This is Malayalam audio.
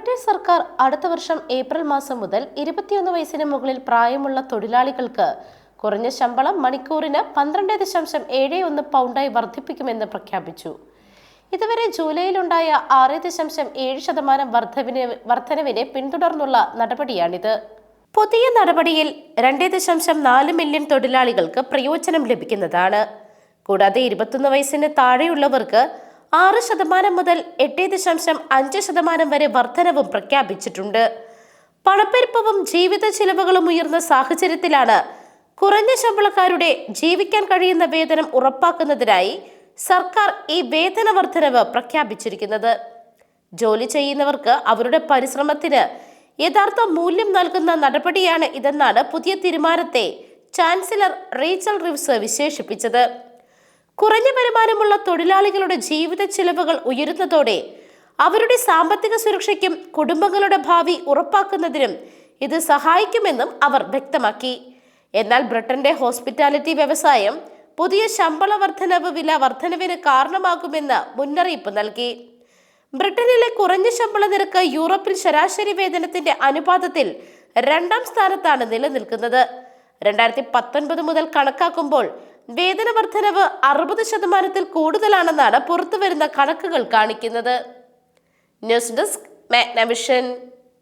ബ്രിട്ടീഷ് സർക്കാർ അടുത്ത വർഷം ഏപ്രിൽ മാസം മുതൽ ഇരുപത്തിയൊന്ന് വയസ്സിന് മുകളിൽ പ്രായമുള്ള തൊഴിലാളികൾക്ക് കുറഞ്ഞ ശമ്പളം മണിക്കൂറിന് പന്ത്രണ്ട് ദശാംശം ഏഴ് ഒന്ന് പൗണ്ടായി വർദ്ധിപ്പിക്കുമെന്ന് പ്രഖ്യാപിച്ചു. ഇതുവരെ ജൂലൈയിലുണ്ടായ ആറ് ദശാംശം ഏഴ് ശതമാനം വർദ്ധവിന് വർധനവിനെ പിന്തുടർന്നുള്ള നടപടിയാണിത്. പുതിയ നടപടിയിൽ രണ്ട് ദശാംശം നാല് മില്യൺ തൊഴിലാളികൾക്ക് പ്രയോജനം ലഭിക്കുന്നതാണ്. കൂടാതെ ഇരുപത്തൊന്ന് വയസ്സിന് താഴെയുള്ളവർക്ക് ആറ് ശതമാനം മുതൽ എട്ട് ദശാംശം അഞ്ച് ശതമാനം വരെ വർധനവും പ്രഖ്യാപിച്ചിട്ടുണ്ട്. പണപ്പെരുപ്പവും ജീവിത ചിലവുകളും ഉയർന്ന സാഹചര്യത്തിലാണ് കുറഞ്ഞ ശമ്പളക്കാരുടെ ജീവിക്കാൻ കഴിയുന്ന വേതനം ഉറപ്പാക്കുന്നതിനായി സർക്കാർ ഈ വേതന വർധനവ് പ്രഖ്യാപിച്ചിരിക്കുന്നത്. ജോലി ചെയ്യുന്നവർക്ക് അവരുടെ പരിശ്രമത്തിന് യഥാർത്ഥ മൂല്യം നൽകുന്ന നടപടിയാണ് ഇതെന്നാണ് പുതിയ തീരുമാനത്തെ ചാൻസലർ റീച്ചൽ റിവ്സ് വിശേഷിപ്പിച്ചത്. കുറഞ്ഞ വരുമാനമുള്ള തൊഴിലാളികളുടെ ജീവിത ചെലവുകൾ ഉയരുന്നതോടെ അവരുടെ സാമ്പത്തിക സുരക്ഷയ്ക്കും കുടുംബങ്ങളുടെ ഭാവി ഉറപ്പാക്കുന്നതിനും ഇത് സഹായിക്കുമെന്നും അവർ വ്യക്തമാക്കി. എന്നാൽ ബ്രിട്ടന്റെ ഹോസ്പിറ്റാലിറ്റി വ്യവസായം പുതിയ ശമ്പള വർധനവ് വില വർധനവിന് കാരണമാകുമെന്ന് മുന്നറിയിപ്പ് നൽകി. ബ്രിട്ടനിലെ കുറഞ്ഞ ശമ്പള നിരക്ക് യൂറോപ്പിൽ ശരാശരി വേതനത്തിന്റെ അനുപാതത്തിൽ രണ്ടാം സ്ഥാനത്താണ് നിലനിൽക്കുന്നത്. രണ്ടായിരത്തി പത്തൊൻപത് മുതൽ കണക്കാക്കുമ്പോൾ വേതന വർധനവ് അറുപത് ശതമാനത്തിൽ കൂടുതലാണെന്നാണ് പുറത്തുവരുന്ന കണക്കുകൾ കാണിക്കുന്നത്. News desk Magnavision.